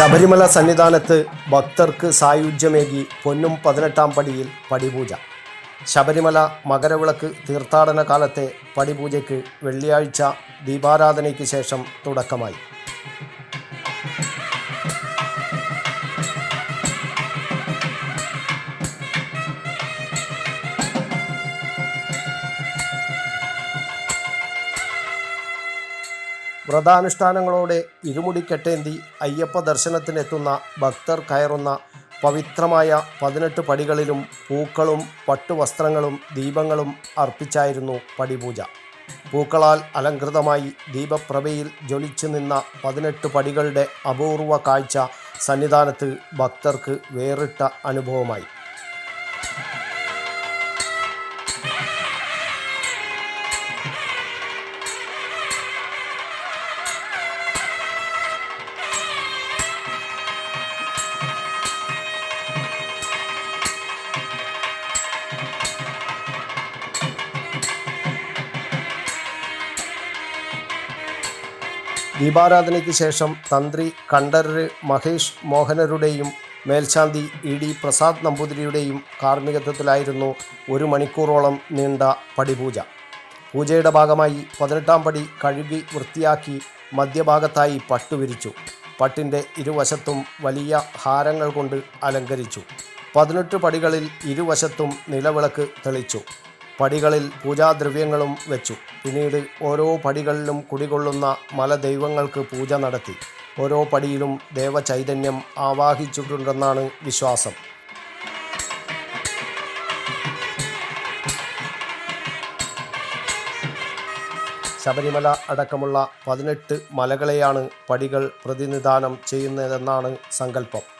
ശബരിമല സന്നിധാനത്ത് ഭക്തർക്ക് സായുജ്യമേകി പൊന്നും പതിനെട്ടാം പടിയിൽ പടിപൂജ. ശബരിമല മകരവിളക്ക് തീർത്ഥാടന കാലത്തെ പടിപൂജയ്ക്ക് വെള്ളിയാഴ്ച ദീപാരാധനയ്ക്ക് ശേഷം തുടക്കമായി. വ്രതാനുഷ്ഠാനങ്ങളോടെ ഇരുമുടിക്കെട്ടേന്തി അയ്യപ്പ ദർശനത്തിനെത്തുന്ന ഭക്തർ കയറുന്ന പവിത്രമായ പതിനെട്ട് പടികളിലും പൂക്കളും പട്ടുവസ്ത്രങ്ങളും ദീപങ്ങളും അർപ്പിച്ചായിരുന്നു പടിപൂജ. പൂക്കളാൽ അലങ്കൃതമായി ദീപപ്രഭയിൽ ജ്വലിച്ചു നിന്ന പതിനെട്ട് പടികളുടെ അപൂർവ കാഴ്ച സന്നിധാനത്ത് ഭക്തർക്ക് വേറിട്ട അനുഭവമായി. ദീപാരാധനയ്ക്ക് ശേഷം തന്ത്രി കണ്ഠരര് മഹേഷ് മോഹനരുടെയും മേൽശാന്തി ഇ ഡി പ്രസാദ് നമ്പൂതിരിയുടെയും കാർമ്മികത്വത്തിലായിരുന്നു ഒരു മണിക്കൂറോളം നീണ്ട പടിപൂജ. പൂജയുടെ ഭാഗമായി പതിനെട്ടാം പടി കഴുകി വൃത്തിയാക്കി മധ്യഭാഗത്തായി പട്ടു വിരിച്ചു. പട്ടിന്റെ ഇരുവശത്തും വലിയ ഹാരങ്ങൾ കൊണ്ട് അലങ്കരിച്ചു. പതിനെട്ട് പടികളിൽ ഇരുവശത്തും നിലവിളക്ക് തെളിച്ചു. പടികളിൽ പൂജാദ്രവ്യങ്ങളും വെച്ചു. പിന്നീട് ഓരോ പടികളിലും കുടികൊള്ളുന്ന മലദൈവങ്ങൾക്ക് പൂജ നടത്തി. ഓരോ പടിയിലും ദേവചൈതന്യം ആവാഹിച്ചിട്ടുണ്ടെന്നാണ് വിശ്വാസം. ശബരിമല അടക്കമുള്ള പതിനെട്ട് മലകളെയാണ് പടികൾ പ്രതിനിധാനം ചെയ്യുന്നതെന്നാണ് സങ്കല്പം.